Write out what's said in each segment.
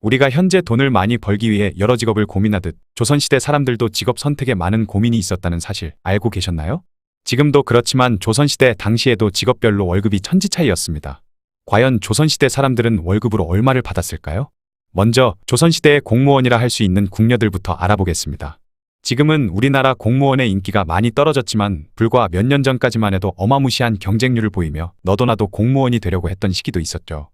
우리가 현재 돈을 많이 벌기 위해 여러 직업을 고민하듯 조선시대 사람들도 직업 선택에 많은 고민이 있었다는 사실 알고 계셨나요? 지금도 그렇지만 조선시대 당시에도 직업별로 월급이 천지 차이였습니다. 과연 조선시대 사람들은 월급으로 얼마를 받았을까요? 먼저 조선시대의 공무원이라 할 수 있는 궁녀들부터 알아보겠습니다. 지금은 우리나라 공무원의 인기가 많이 떨어졌지만 불과 몇 년 전까지만 해도 어마무시한 경쟁률을 보이며 너도 나도 공무원이 되려고 했던 시기도 있었죠.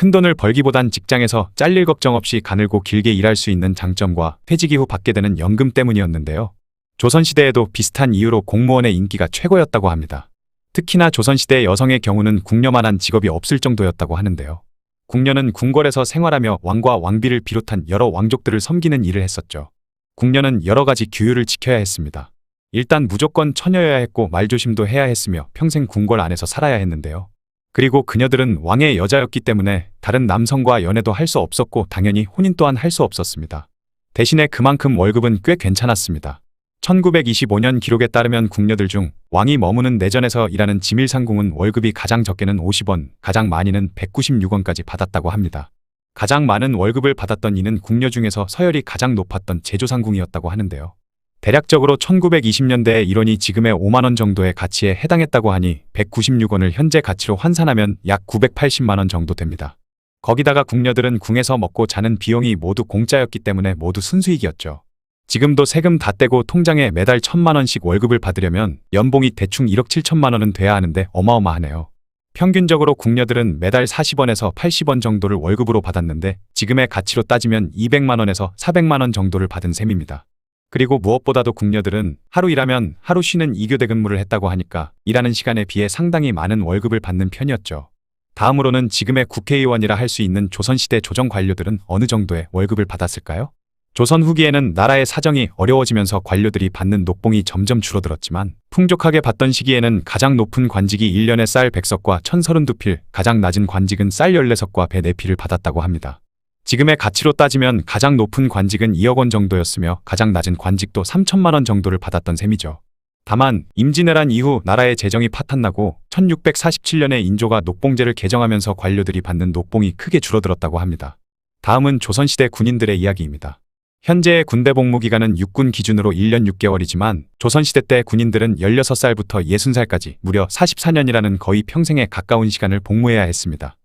큰 돈을 벌기보단 직장에서 잘릴 걱정 없이 가늘고 길게 일할 수 있는 장점과 퇴직 이후 받게 되는 연금 때문이었는데요. 조선시대에도 비슷한 이유로 공무원의 인기가 최고였다고 합니다. 특히나 조선시대 여성의 경우는 궁녀만한 직업이 없을 정도였다고 하는데요. 궁녀는 궁궐에서 생활하며 왕과 왕비를 비롯한 여러 왕족들을 섬기는 일을 했었죠. 궁녀는 여러 가지 규율을 지켜야 했습니다. 일단 무조건 처녀여야 했고 말조심도 해야 했으며 평생 궁궐 안에서 살아야 했는데요. 그리고 그녀들은 왕의 여자였기 때문에 다른 남성과 연애도 할 수 없었고 당연히 혼인 또한 할 수 없었습니다. 대신에 그만큼 월급은 꽤 괜찮았습니다. 1925년 기록에 따르면 궁녀들 중 왕이 머무는 내전에서 일하는 지밀상궁은 월급이 가장 적게는 50원, 가장 많이는 196원까지 받았다고 합니다. 가장 많은 월급을 받았던 이는 궁녀 중에서 서열이 가장 높았던 제조상궁이었다고 하는데요. 대략적으로 1920년대의 1원이 지금의 5만원 정도의 가치에 해당했다고 하니 196원을 현재 가치로 환산하면 약 980만원 정도 됩니다. 거기다가 궁녀들은 궁에서 먹고 자는 비용이 모두 공짜였기 때문에 모두 순수익이었죠. 지금도 세금 다 떼고 통장에 매달 천만 원씩 월급을 받으려면 연봉이 대충 1억 7천만 원은 돼야 하는데 어마어마하네요. 평균적으로 궁녀들은 매달 40원에서 80원 정도를 월급으로 받았는데 지금의 가치로 따지면 200만 원에서 400만 원 정도를 받은 셈입니다. 그리고 무엇보다도 궁녀들은 하루 일하면 하루 쉬는 이교대 근무를 했다고 하니까 일하는 시간에 비해 상당히 많은 월급을 받는 편이었죠. 다음으로는 지금의 국회의원이라 할 수 있는 조선시대 조정 관료들은 어느 정도의 월급을 받았을까요? 조선 후기에는 나라의 사정이 어려워지면서 관료들이 받는 녹봉이 점점 줄어들었지만 풍족하게 받던 시기에는 가장 높은 관직이 1년에 쌀 100석과 1032필, 가장 낮은 관직은 쌀 14석과 배 4필을 받았다고 합니다. 지금의 가치로 따지면 가장 높은 관직은 2억 원 정도였으며 가장 낮은 관직도 3천만 원 정도를 받았던 셈이죠. 다만 임진왜란 이후 나라의 재정이 파탄나고 1647년에 인조가 녹봉제를 개정하면서 관료들이 받는 녹봉이 크게 줄어들었다고 합니다. 다음은 조선시대 군인들의 이야기입니다. 현재의 군대 복무 기간은 육군 기준으로 1년 6개월이지만 조선시대 때 군인들은 16살부터 60살까지 무려 44년이라는 거의 평생에 가까운 시간을 복무해야 했습니다.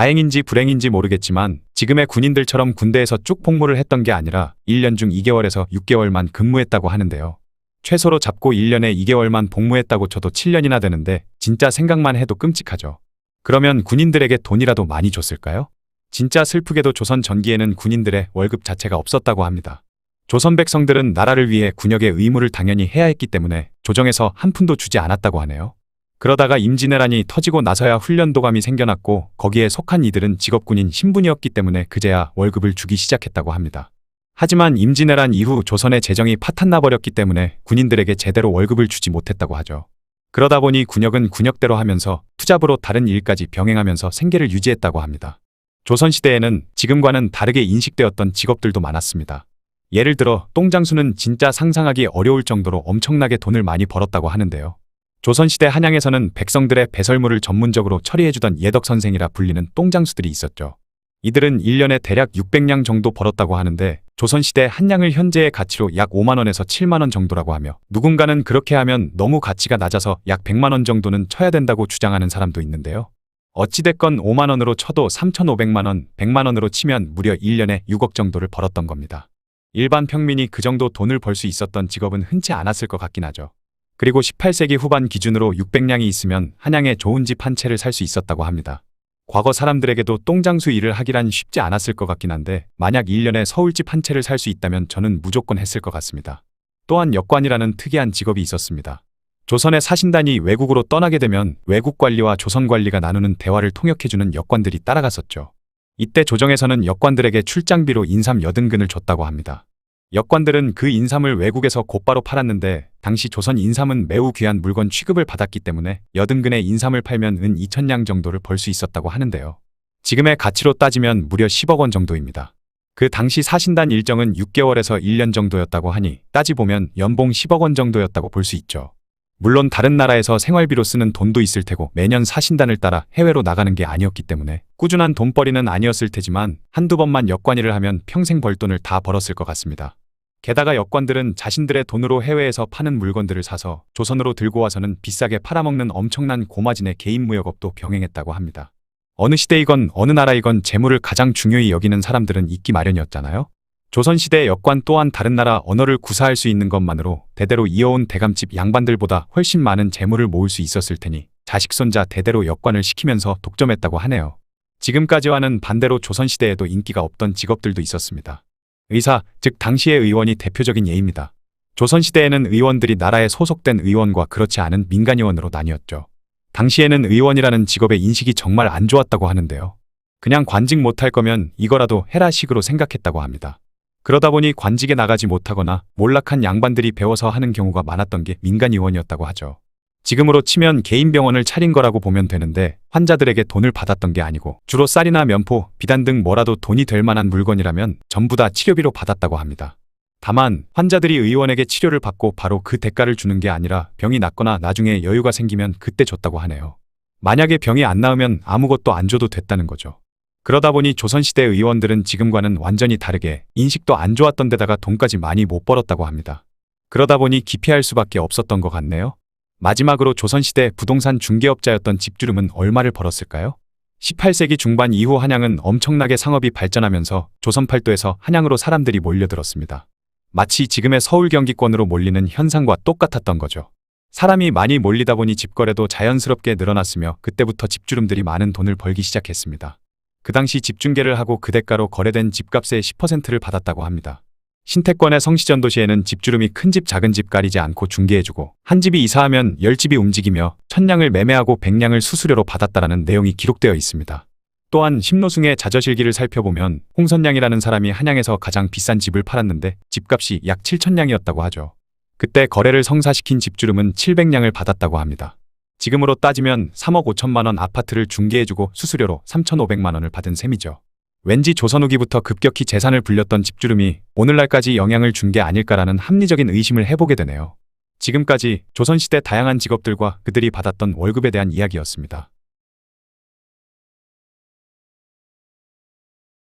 다행인지 불행인지 모르겠지만 지금의 군인들처럼 군대에서 쭉 복무를 했던 게 아니라 1년 중 2개월에서 6개월만 근무했다고 하는데요. 최소로 잡고 1년에 2개월만 복무했다고 쳐도 7년이나 되는데 진짜 생각만 해도 끔찍하죠. 그러면 군인들에게 돈이라도 많이 줬을까요? 진짜 슬프게도 조선 전기에는 군인들의 월급 자체가 없었다고 합니다. 조선 백성들은 나라를 위해 군역의 의무를 당연히 해야 했기 때문에 조정에서 한 푼도 주지 않았다고 하네요. 그러다가 임진왜란이 터지고 나서야 훈련도감이 생겨났고 거기에 속한 이들은 직업군인 신분이었기 때문에 그제야 월급을 주기 시작했다고 합니다. 하지만 임진왜란 이후 조선의 재정이 파탄나 버렸기 때문에 군인들에게 제대로 월급을 주지 못했다고 하죠. 그러다 보니 군역은 군역대로 하면서 투잡으로 다른 일까지 병행하면서 생계를 유지했다고 합니다. 조선시대에는 지금과는 다르게 인식되었던 직업들도 많았습니다. 예를 들어 똥장수는 진짜 상상하기 어려울 정도로 엄청나게 돈을 많이 벌었다고 하는데요. 조선시대 한양에서는 백성들의 배설물을 전문적으로 처리해주던 예덕 선생이라 불리는 똥장수들이 있었죠. 이들은 1년에 대략 600냥 정도 벌었다고 하는데 조선시대 한양을 현재의 가치로 약 5만원에서 7만원 정도라고 하며 누군가는 그렇게 하면 너무 가치가 낮아서 약 100만원 정도는 쳐야 된다고 주장하는 사람도 있는데요. 어찌됐건 5만원으로 쳐도 3,500만원, 100만원으로 치면 무려 1년에 6억 정도를 벌었던 겁니다. 일반 평민이 그 정도 돈을 벌 수 있었던 직업은 흔치 않았을 것 같긴 하죠. 그리고 18세기 후반 기준으로 600냥이 있으면 한양에 좋은 집 한 채를 살 수 있었다고 합니다. 과거 사람들에게도 똥장수 일을 하기란 쉽지 않았을 것 같긴 한데 만약 1년에 서울집 한 채를 살 수 있다면 저는 무조건 했을 것 같습니다. 또한 역관이라는 특이한 직업이 있었습니다. 조선의 사신단이 외국으로 떠나게 되면 외국 관리와 조선 관리가 나누는 대화를 통역해주는 역관들이 따라갔었죠. 이때 조정에서는 역관들에게 출장비로 인삼 여든근을 줬다고 합니다. 역관들은 그 인삼을 외국에서 곧바로 팔았는데 당시 조선 인삼은 매우 귀한 물건 취급을 받았기 때문에 여든근의 인삼을 팔면 은 2천냥 정도를 벌 수 있었다고 하는데요. 지금의 가치로 따지면 무려 10억 원 정도입니다. 그 당시 사신단 일정은 6개월에서 1년 정도였다고 하니 따지 보면 연봉 10억 원 정도였다고 볼 수 있죠. 물론 다른 나라에서 생활비로 쓰는 돈도 있을 테고 매년 사신단을 따라 해외로 나가는 게 아니었기 때문에 꾸준한 돈벌이는 아니었을 테지만 한두 번만 역관일을 하면 평생 벌 돈을 다 벌었을 것 같습니다. 게다가 역관들은 자신들의 돈으로 해외에서 파는 물건들을 사서 조선으로 들고 와서는 비싸게 팔아먹는 엄청난 고마진의 개인 무역업도 병행했다고 합니다. 어느 시대이건 어느 나라이건 재물을 가장 중요히 여기는 사람들은 있기 마련이었잖아요. 조선시대 역관 또한 다른 나라 언어를 구사할 수 있는 것만으로 대대로 이어온 대감집 양반들보다 훨씬 많은 재물을 모을 수 있었을 테니 자식 손자 대대로 역관을 시키면서 독점했다고 하네요. 지금까지와는 반대로 조선시대에도 인기가 없던 직업들도 있었습니다. 의사, 즉 당시의 의원이 대표적인 예입니다. 조선시대에는 의원들이 나라에 소속된 의원과 그렇지 않은 민간의원으로 나뉘었죠. 당시에는 의원이라는 직업의 인식이 정말 안 좋았다고 하는데요. 그냥 관직 못할 거면 이거라도 해라 식으로 생각했다고 합니다. 그러다 보니 관직에 나가지 못하거나 몰락한 양반들이 배워서 하는 경우가 많았던 게 민간의원이었다고 하죠. 지금으로 치면 개인 병원을 차린 거라고 보면 되는데 환자들에게 돈을 받았던 게 아니고 주로 쌀이나 면포, 비단 등 뭐라도 돈이 될 만한 물건이라면 전부 다 치료비로 받았다고 합니다. 다만 환자들이 의원에게 치료를 받고 바로 그 대가를 주는 게 아니라 병이 낫거나 나중에 여유가 생기면 그때 줬다고 하네요. 만약에 병이 안 나으면 아무것도 안 줘도 됐다는 거죠. 그러다 보니 조선시대 의원들은 지금과는 완전히 다르게 인식도 안 좋았던 데다가 돈까지 많이 못 벌었다고 합니다. 그러다 보니 기피할 수밖에 없었던 것 같네요. 마지막으로 조선시대 부동산 중개업자였던 집주름은 얼마를 벌었을까요? 18세기 중반 이후 한양은 엄청나게 상업이 발전하면서 조선 팔도에서 한양으로 사람들이 몰려들었습니다. 마치 지금의 서울 경기권으로 몰리는 현상과 똑같았던 거죠. 사람이 많이 몰리다 보니 집거래도 자연스럽게 늘어났으며 그때부터 집주름들이 많은 돈을 벌기 시작했습니다. 그 당시 집중계를 하고 그 대가로 거래된 집값의 10%를 받았다고 합니다. 신태권의 성시전 도시에는 집주름이 큰 집 작은 집 가리지 않고 중개해주고 한 집이 이사하면 열 집이 움직이며 천냥을 매매하고 백냥을 수수료로 받았다라는 내용이 기록되어 있습니다. 또한 심노승의 자저실기를 살펴보면 홍선량이라는 사람이 한양에서 가장 비싼 집을 팔았는데 집값이 약 7천냥이었다고 하죠. 그때 거래를 성사시킨 집주름은 700냥을 받았다고 합니다. 지금으로 따지면 3억 5천만 원 아파트를 중개해주고 수수료로 3,500만 원을 받은 셈이죠. 왠지 조선 후기부터 급격히 재산을 불렸던 집주름이 오늘날까지 영향을 준 게 아닐까라는 합리적인 의심을 해보게 되네요. 지금까지 조선시대 다양한 직업들과 그들이 받았던 월급에 대한 이야기였습니다.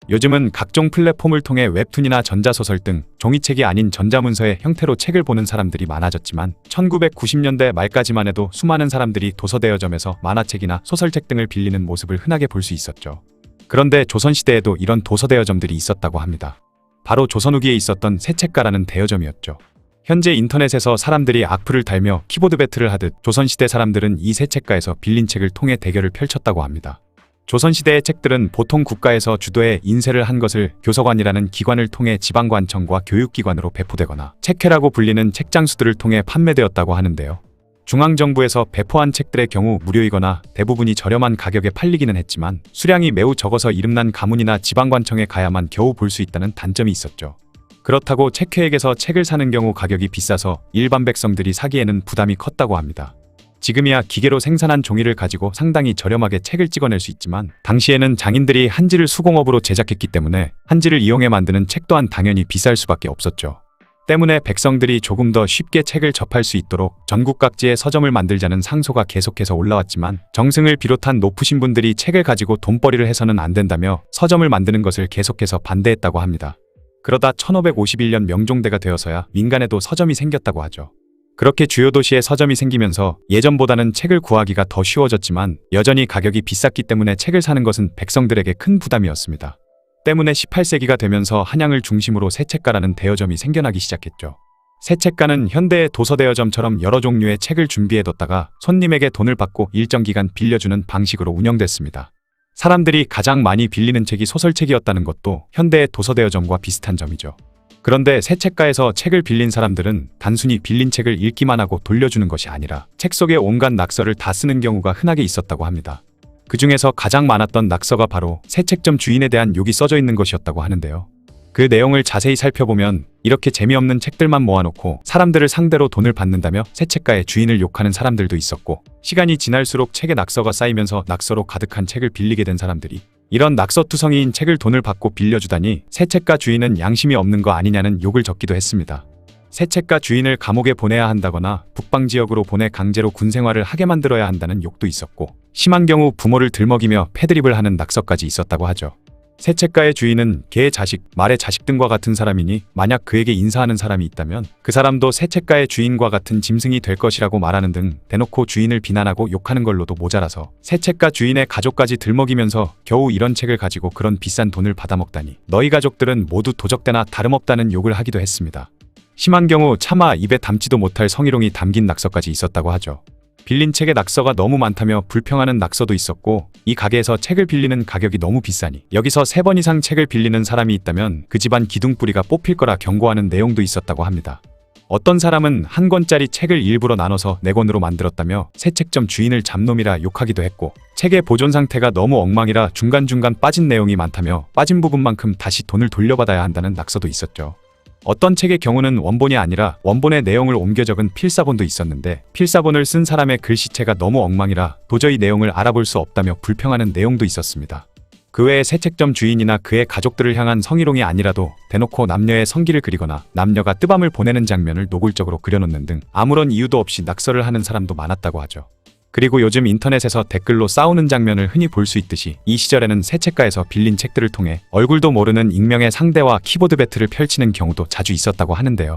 요즘은 각종 플랫폼을 통해 웹툰이나 전자소설 등 종이책이 아닌 전자문서의 형태로 책을 보는 사람들이 많아졌지만 1990년대 말까지만 해도 수많은 사람들이 도서대여점에서 만화책이나 소설책 등을 빌리는 모습을 흔하게 볼 수 있었죠. 그런데 조선시대에도 이런 도서대여점들이 있었다고 합니다. 바로 조선 후기에 있었던 새책가라는 대여점이었죠. 현재 인터넷에서 사람들이 악플을 달며 키보드 배틀을 하듯 조선시대 사람들은 이 새책가에서 빌린 책을 통해 대결을 펼쳤다고 합니다. 조선시대의 책들은 보통 국가에서 주도해 인쇄를 한 것을 교서관이라는 기관을 통해 지방관청과 교육기관으로 배포되거나 책회라고 불리는 책장수들을 통해 판매되었다고 하는데요. 중앙정부에서 배포한 책들의 경우 무료이거나 대부분이 저렴한 가격에 팔리기는 했지만 수량이 매우 적어서 이름난 가문이나 지방관청에 가야만 겨우 볼 수 있다는 단점이 있었죠. 그렇다고 책회에게서 책을 사는 경우 가격이 비싸서 일반 백성들이 사기에는 부담이 컸다고 합니다. 지금이야 기계로 생산한 종이를 가지고 상당히 저렴하게 책을 찍어낼 수 있지만 당시에는 장인들이 한지를 수공업으로 제작했기 때문에 한지를 이용해 만드는 책 또한 당연히 비쌀 수밖에 없었죠. 때문에 백성들이 조금 더 쉽게 책을 접할 수 있도록 전국 각지에 서점을 만들자는 상소가 계속해서 올라왔지만 정승을 비롯한 높으신 분들이 책을 가지고 돈벌이를 해서는 안 된다며 서점을 만드는 것을 계속해서 반대했다고 합니다. 그러다 1551년 명종대가 되어서야 민간에도 서점이 생겼다고 하죠. 그렇게 주요 도시에 서점이 생기면서 예전보다는 책을 구하기가 더 쉬워졌지만 여전히 가격이 비쌌기 때문에 책을 사는 것은 백성들에게 큰 부담이었습니다. 때문에 18세기가 되면서 한양을 중심으로 새책가라는 대여점이 생겨나기 시작했죠. 새책가는 현대의 도서대여점처럼 여러 종류의 책을 준비해뒀다가 손님에게 돈을 받고 일정 기간 빌려주는 방식으로 운영됐습니다. 사람들이 가장 많이 빌리는 책이 소설책이었다는 것도 현대의 도서대여점과 비슷한 점이죠. 그런데 새 책가에서 책을 빌린 사람들은 단순히 빌린 책을 읽기만 하고 돌려주는 것이 아니라 책 속의 온갖 낙서를 다 쓰는 경우가 흔하게 있었다고 합니다. 그 중에서 가장 많았던 낙서가 바로 새 책점 주인에 대한 욕이 써져 있는 것이었다고 하는데요. 그 내용을 자세히 살펴보면 이렇게 재미없는 책들만 모아놓고 사람들을 상대로 돈을 받는다며 새 책가의 주인을 욕하는 사람들도 있었고 시간이 지날수록 책의 낙서가 쌓이면서 낙서로 가득한 책을 빌리게 된 사람들이 이런 낙서투성이인 책을 돈을 받고 빌려주다니 새 책가 주인은 양심이 없는 거 아니냐는 욕을 적기도 했습니다. 세책가 주인을 감옥에 보내야 한다거나 북방 지역으로 보내 강제로 군 생활을 하게 만들어야 한다는 욕도 있었고 심한 경우 부모를 들먹이며 패드립을 하는 낙서까지 있었다고 하죠. 세책가의 주인은 개의 자식, 말의 자식 등과 같은 사람이니 만약 그에게 인사하는 사람이 있다면 그 사람도 세책가의 주인과 같은 짐승이 될 것이라고 말하는 등 대놓고 주인을 비난하고 욕하는 걸로도 모자라서 세책가 주인의 가족까지 들먹이면서 겨우 이런 책을 가지고 그런 비싼 돈을 받아먹다니 너희 가족들은 모두 도적대나 다름없다는 욕을 하기도 했습니다. 심한 경우 차마 입에 담지도 못할 성희롱이 담긴 낙서까지 있었다고 하죠. 빌린 책의 낙서가 너무 많다며 불평하는 낙서도 있었고 이 가게에서 책을 빌리는 가격이 너무 비싸니 여기서 세 번 이상 책을 빌리는 사람이 있다면 그 집안 기둥뿌리가 뽑힐 거라 경고하는 내용도 있었다고 합니다. 어떤 사람은 한 권짜리 책을 일부러 나눠서 네 권으로 만들었다며 새 책점 주인을 잡놈이라 욕하기도 했고 책의 보존 상태가 너무 엉망이라 중간중간 빠진 내용이 많다며 빠진 부분만큼 다시 돈을 돌려받아야 한다는 낙서도 있었죠. 어떤 책의 경우는 원본이 아니라 원본의 내용을 옮겨 적은 필사본도 있었는데 필사본을 쓴 사람의 글씨체가 너무 엉망이라 도저히 내용을 알아볼 수 없다며 불평하는 내용도 있었습니다. 그 외에 새 책점 주인이나 그의 가족들을 향한 성희롱이 아니라도 대놓고 남녀의 성기를 그리거나 남녀가 뜨밤을 보내는 장면을 노골적으로 그려놓는 등 아무런 이유도 없이 낙서를 하는 사람도 많았다고 하죠. 그리고 요즘 인터넷에서 댓글로 싸우는 장면을 흔히 볼 수 있듯이 이 시절에는 새 책가에서 빌린 책들을 통해 얼굴도 모르는 익명의 상대와 키보드 배틀을 펼치는 경우도 자주 있었다고 하는데요.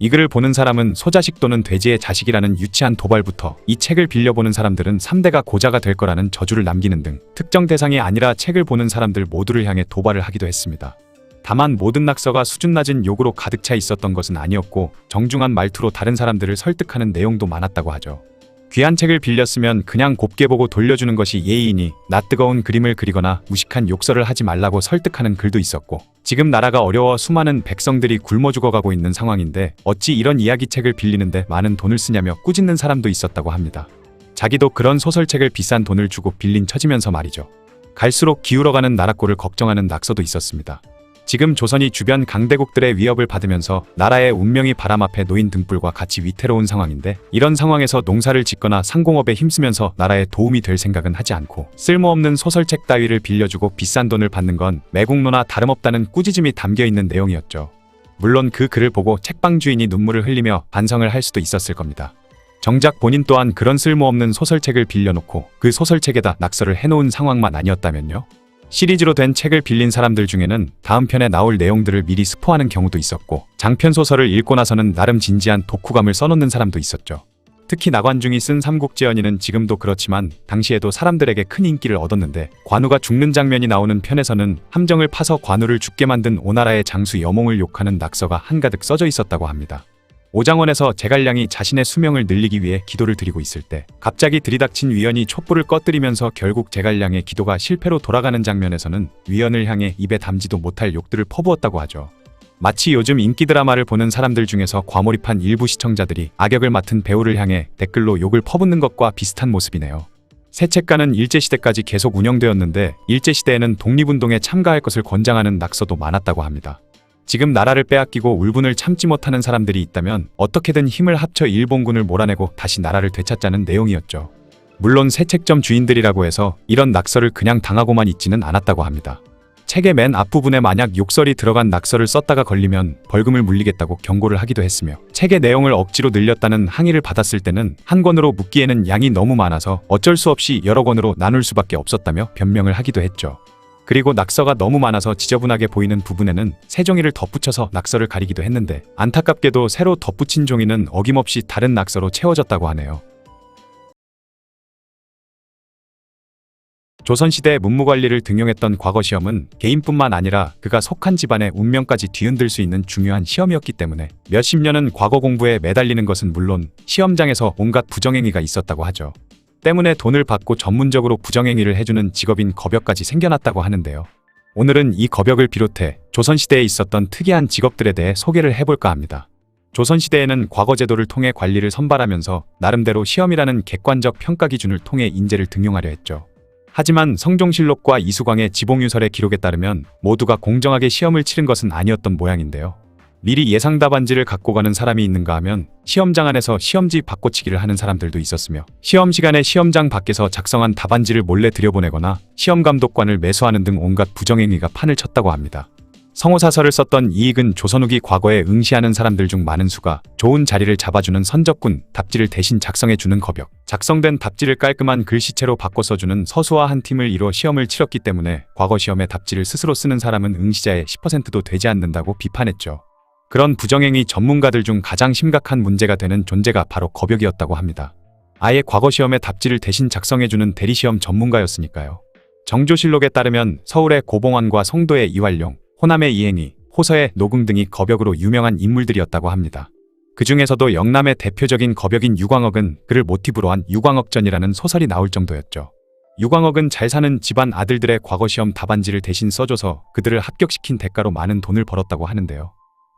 이 글을 보는 사람은 소자식 또는 돼지의 자식이라는 유치한 도발부터 이 책을 빌려보는 사람들은 3대가 고자가 될 거라는 저주를 남기는 등 특정 대상이 아니라 책을 보는 사람들 모두를 향해 도발을 하기도 했습니다. 다만 모든 낙서가 수준 낮은 욕으로 가득 차 있었던 것은 아니었고 정중한 말투로 다른 사람들을 설득하는 내용도 많았다고 하죠. 귀한 책을 빌렸으면 그냥 곱게 보고 돌려주는 것이 예의이니 낯뜨거운 그림을 그리거나 무식한 욕설을 하지 말라고 설득하는 글도 있었고 지금 나라가 어려워 수많은 백성들이 굶어 죽어가고 있는 상황인데 어찌 이런 이야기책을 빌리는데 많은 돈을 쓰냐며 꾸짖는 사람도 있었다고 합니다. 자기도 그런 소설책을 비싼 돈을 주고 빌린 처지면서 말이죠. 갈수록 기울어가는 나라꼴을 걱정하는 낙서도 있었습니다. 지금 조선이 주변 강대국들의 위협을 받으면서 나라의 운명이 바람 앞에 놓인 등불과 같이 위태로운 상황인데 이런 상황에서 농사를 짓거나 상공업에 힘쓰면서 나라에 도움이 될 생각은 하지 않고 쓸모없는 소설책 따위를 빌려주고 비싼 돈을 받는 건 매국노나 다름없다는 꾸짖음이 담겨 있는 내용이었죠. 물론 그 글을 보고 책방 주인이 눈물을 흘리며 반성을 할 수도 있었을 겁니다. 정작 본인 또한 그런 쓸모없는 소설책을 빌려놓고 그 소설책에다 낙서를 해놓은 상황만 아니었다면요? 시리즈로 된 책을 빌린 사람들 중에는 다음 편에 나올 내용들을 미리 스포하는 경우도 있었고 장편 소설을 읽고 나서는 나름 진지한 독후감을 써놓는 사람도 있었죠. 특히 나관중이 쓴 삼국지연의는 지금도 그렇지만 당시에도 사람들에게 큰 인기를 얻었는데 관우가 죽는 장면이 나오는 편에서는 함정을 파서 관우를 죽게 만든 오나라의 장수 여몽을 욕하는 낙서가 한가득 써져 있었다고 합니다. 오장원에서 제갈량이 자신의 수명을 늘리기 위해 기도를 드리고 있을 때 갑자기 들이닥친 위원이 촛불을 꺼뜨리면서 결국 제갈량의 기도가 실패로 돌아가는 장면에서는 위원을 향해 입에 담지도 못할 욕들을 퍼부었다고 하죠. 마치 요즘 인기 드라마를 보는 사람들 중에서 과몰입한 일부 시청자들이 악역을 맡은 배우를 향해 댓글로 욕을 퍼붓는 것과 비슷한 모습이네요. 새 책가는 일제시대까지 계속 운영되었는데 일제시대에는 독립운동에 참가할 것을 권장하는 낙서도 많았다고 합니다. 지금 나라를 빼앗기고 울분을 참지 못하는 사람들이 있다면 어떻게든 힘을 합쳐 일본군을 몰아내고 다시 나라를 되찾자는 내용이었죠. 물론 새 책점 주인들이라고 해서 이런 낙서를 그냥 당하고만 있지는 않았다고 합니다. 책의 맨 앞부분에 만약 욕설이 들어간 낙서를 썼다가 걸리면 벌금을 물리겠다고 경고를 하기도 했으며 책의 내용을 억지로 늘렸다는 항의를 받았을 때는 한 권으로 묶기에는 양이 너무 많아서 어쩔 수 없이 여러 권으로 나눌 수밖에 없었다며 변명을 하기도 했죠. 그리고 낙서가 너무 많아서 지저분하게 보이는 부분에는 새 종이를 덧붙여서 낙서를 가리기도 했는데 안타깝게도 새로 덧붙인 종이는 어김없이 다른 낙서로 채워졌다고 하네요. 조선시대 문무관리를 등용했던 과거 시험은 개인뿐만 아니라 그가 속한 집안의 운명까지 뒤흔들 수 있는 중요한 시험이었기 때문에 몇십 년은 과거 공부에 매달리는 것은 물론 시험장에서 온갖 부정행위가 있었다고 하죠. 때문에 돈을 받고 전문적으로 부정행위를 해주는 직업인 겁역까지 생겨났다고 하는데요. 오늘은 이 겁역을 비롯해 조선시대에 있었던 특이한 직업들에 대해 소개를 해볼까 합니다. 조선시대에는 과거 제도를 통해 관리를 선발하면서 나름대로 시험이라는 객관적 평가 기준을 통해 인재를 등용하려 했죠. 하지만 성종실록과 이수광의 지봉유설의 기록에 따르면 모두가 공정하게 시험을 치른 것은 아니었던 모양인데요. 미리 예상 답안지를 갖고 가는 사람이 있는가 하면 시험장 안에서 시험지 바꿔치기를 하는 사람들도 있었으며 시험 시간에 시험장 밖에서 작성한 답안지를 몰래 들여보내거나 시험 감독관을 매수하는 등 온갖 부정행위가 판을 쳤다고 합니다. 성호사설을 썼던 이익은 조선 후기 과거에 응시하는 사람들 중 많은 수가 좋은 자리를 잡아주는 선적군 답지를 대신 작성해주는 거벽. 작성된 답지를 깔끔한 글씨체로 바꿔 써주는 서수와 한 팀을 이뤄 시험을 치렀기 때문에 과거 시험에 답지를 스스로 쓰는 사람은 응시자의 10%도 되지 않는다고 비판했죠. 그런 부정행위 전문가들 중 가장 심각한 문제가 되는 존재가 바로 거벽이었다고 합니다. 아예 과거 시험에 답지를 대신 작성해주는 대리시험 전문가였으니까요. 정조실록에 따르면 서울의 고봉환과 송도의 이활용, 호남의 이행이, 호서의 노궁 등이 거벽으로 유명한 인물들이었다고 합니다. 그 중에서도 영남의 대표적인 거벽인 유광옥은 그를 모티브로 한 유광옥전이라는 소설이 나올 정도였죠. 유광옥은 잘 사는 집안 아들들의 과거 시험 답안지를 대신 써줘서 그들을 합격시킨 대가로 많은 돈을 벌었다고 하는데요.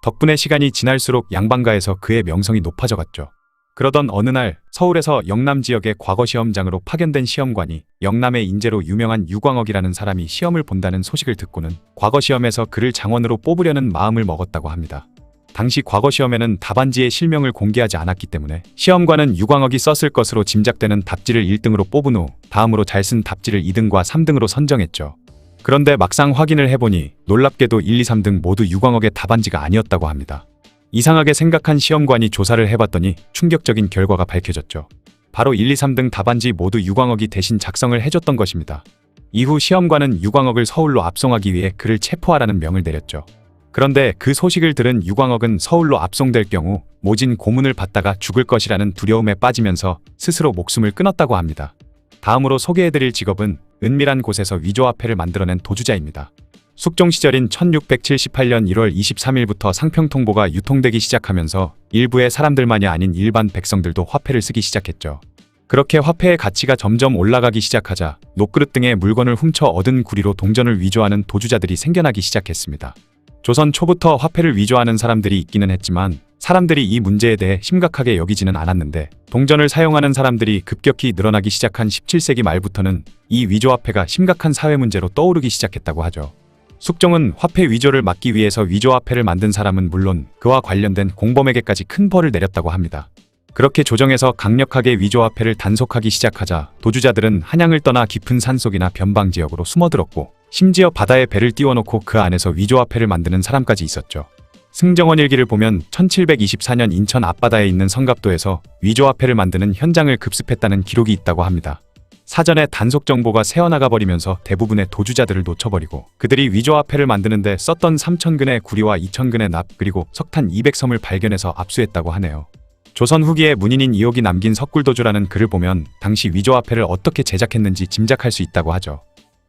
덕분에 시간이 지날수록 양반가에서 그의 명성이 높아져 갔죠. 그러던 어느 날 서울에서 영남 지역의 과거 시험장으로 파견된 시험관이 영남의 인재로 유명한 유광옥이라는 사람이 시험을 본다는 소식을 듣고는 과거 시험에서 그를 장원으로 뽑으려는 마음을 먹었다고 합니다. 당시 과거 시험에는 답안지의 실명을 공개하지 않았기 때문에 시험관은 유광옥이 썼을 것으로 짐작되는 답지를 1등으로 뽑은 후 다음으로 잘 쓴 답지를 2등과 3등으로 선정했죠. 그런데 막상 확인을 해보니 놀랍게도 1, 2, 3등 모두 유광옥의 답안지가 아니었다고 합니다. 이상하게 생각한 시험관이 조사를 해봤더니 충격적인 결과가 밝혀졌죠. 바로 1, 2, 3등 답안지 모두 유광옥이 대신 작성을 해줬던 것입니다. 이후 시험관은 유광옥을 서울로 압송하기 위해 그를 체포하라는 명을 내렸죠. 그런데 그 소식을 들은 유광옥은 서울로 압송될 경우 모진 고문을 받다가 죽을 것이라는 두려움에 빠지면서 스스로 목숨을 끊었다고 합니다. 다음으로 소개해드릴 직업은 은밀한 곳에서 위조화폐를 만들어낸 도주자입니다. 숙종 시절인 1678년 1월 23일부터 상평 통보가 유통되기 시작하면서 일부의 사람들만이 아닌 일반 백성들도 화폐를 쓰기 시작했죠. 그렇게 화폐의 가치가 점점 올라가기 시작하자 녹그릇 등의 물건을 훔쳐 얻은 구리로 동전을 위조하는 도주자들이 생겨나기 시작했습니다. 조선 초부터 화폐를 위조하는 사람들이 있기는 했지만 사람들이 이 문제에 대해 심각하게 여기지는 않았는데 동전을 사용하는 사람들이 급격히 늘어나기 시작한 17세기 말부터는 이 위조화폐가 심각한 사회 문제로 떠오르기 시작했다고 하죠. 숙종은 화폐 위조를 막기 위해서 위조화폐를 만든 사람은 물론 그와 관련된 공범에게까지 큰 벌을 내렸다고 합니다. 그렇게 조정해서 강력하게 위조화폐를 단속하기 시작하자 도주자들은 한양을 떠나 깊은 산속이나 변방 지역으로 숨어들었고 심지어 바다에 배를 띄워놓고 그 안에서 위조화폐를 만드는 사람까지 있었죠. 승정원 일기를 보면 1724년 인천 앞바다에 있는 성갑도에서 위조화폐를 만드는 현장을 급습했다는 기록이 있다고 합니다. 사전에 단속 정보가 새어나가 버리면서 대부분의 도주자들을 놓쳐버리고 그들이 위조화폐를 만드는데 썼던 3천근의 구리와 2천근의 납 그리고 석탄 200섬을 발견해서 압수했다고 하네요. 조선 후기에 문인인 이옥이 남긴 석굴도주라는 글을 보면 당시 위조화폐를 어떻게 제작했는지 짐작할 수 있다고 하죠.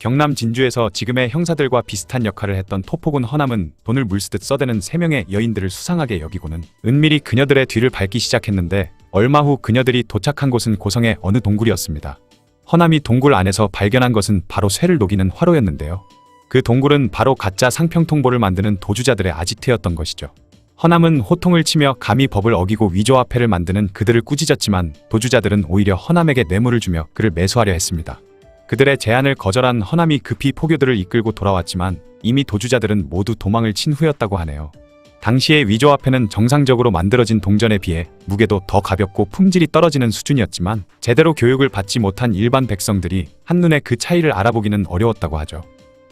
경남 진주에서 지금의 형사들과 비슷한 역할을 했던 토포군 허남은 돈을 물쓰듯 써대는 세 명의 여인들을 수상하게 여기고는 은밀히 그녀들의 뒤를 밟기 시작했는데 얼마 후 그녀들이 도착한 곳은 고성의 어느 동굴이었습니다. 허남이 동굴 안에서 발견한 것은 바로 쇠를 녹이는 화로였는데요. 그 동굴은 바로 가짜 상평통보를 만드는 도주자들의 아지트였던 것이죠. 허남은 호통을 치며 감히 법을 어기고 위조화폐를 만드는 그들을 꾸짖었지만 도주자들은 오히려 허남에게 뇌물을 주며 그를 매수하려 했습니다. 그들의 제안을 거절한 허남이 급히 포교들을 이끌고 돌아왔지만 이미 도주자들은 모두 도망을 친 후였다고 하네요. 당시의 위조화폐는 정상적으로 만들어진 동전에 비해 무게도 더 가볍고 품질이 떨어지는 수준이었지만 제대로 교육을 받지 못한 일반 백성들이 한눈에 그 차이를 알아보기는 어려웠다고 하죠.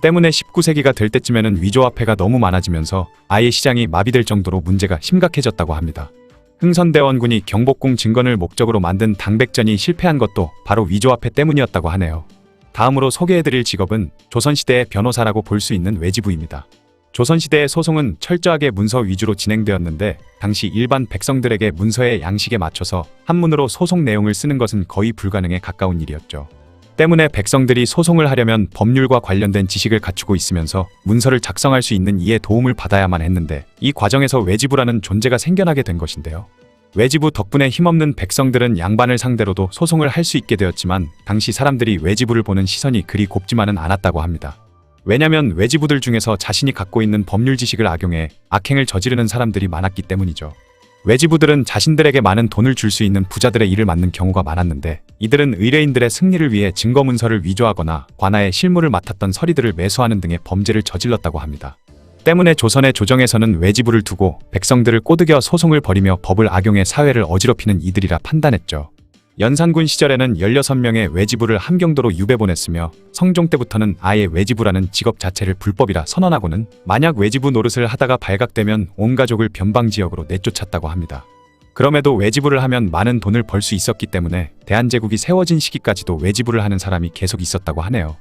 때문에 19세기가 될 때쯤에는 위조화폐가 너무 많아지면서 아예 시장이 마비될 정도로 문제가 심각해졌다고 합니다. 흥선대원군이 경복궁 증건을 목적으로 만든 당백전이 실패한 것도 바로 위조화폐 때문이었다고 하네요. 다음으로 소개해드릴 직업은 조선시대의 변호사라고 볼 수 있는 외지부입니다. 조선시대의 소송은 철저하게 문서 위주로 진행되었는데 당시 일반 백성들에게 문서의 양식에 맞춰서 한문으로 소송 내용을 쓰는 것은 거의 불가능에 가까운 일이었죠. 때문에 백성들이 소송을 하려면 법률과 관련된 지식을 갖추고 있으면서 문서를 작성할 수 있는 이에 도움을 받아야만 했는데 이 과정에서 외지부라는 존재가 생겨나게 된 것인데요. 외지부 덕분에 힘없는 백성들은 양반을 상대로도 소송을 할 수 있게 되었지만 당시 사람들이 외지부를 보는 시선이 그리 곱지만은 않았다고 합니다. 왜냐면 외지부들 중에서 자신이 갖고 있는 법률 지식을 악용해 악행을 저지르는 사람들이 많았기 때문이죠. 외지부들은 자신들에게 많은 돈을 줄 수 있는 부자들의 일을 맡는 경우가 많았는데 이들은 의뢰인들의 승리를 위해 증거 문서를 위조하거나 관아의 실무를 맡았던 서리들을 매수하는 등의 범죄를 저질렀다고 합니다. 때문에 조선의 조정에서는 외지부를 두고 백성들을 꼬드겨 소송을 벌이며 법을 악용해 사회를 어지럽히는 이들이라 판단했죠. 연산군 시절에는 16명의 외지부를 함경도로 유배 보냈으며 성종 때부터는 아예 외지부라는 직업 자체를 불법이라 선언하고는 만약 외지부 노릇을 하다가 발각되면 온 가족을 변방 지역으로 내쫓았다고 합니다. 그럼에도 외지부를 하면 많은 돈을 벌 수 있었기 때문에 대한제국이 세워진 시기까지도 외지부를 하는 사람이 계속 있었다고 하네요.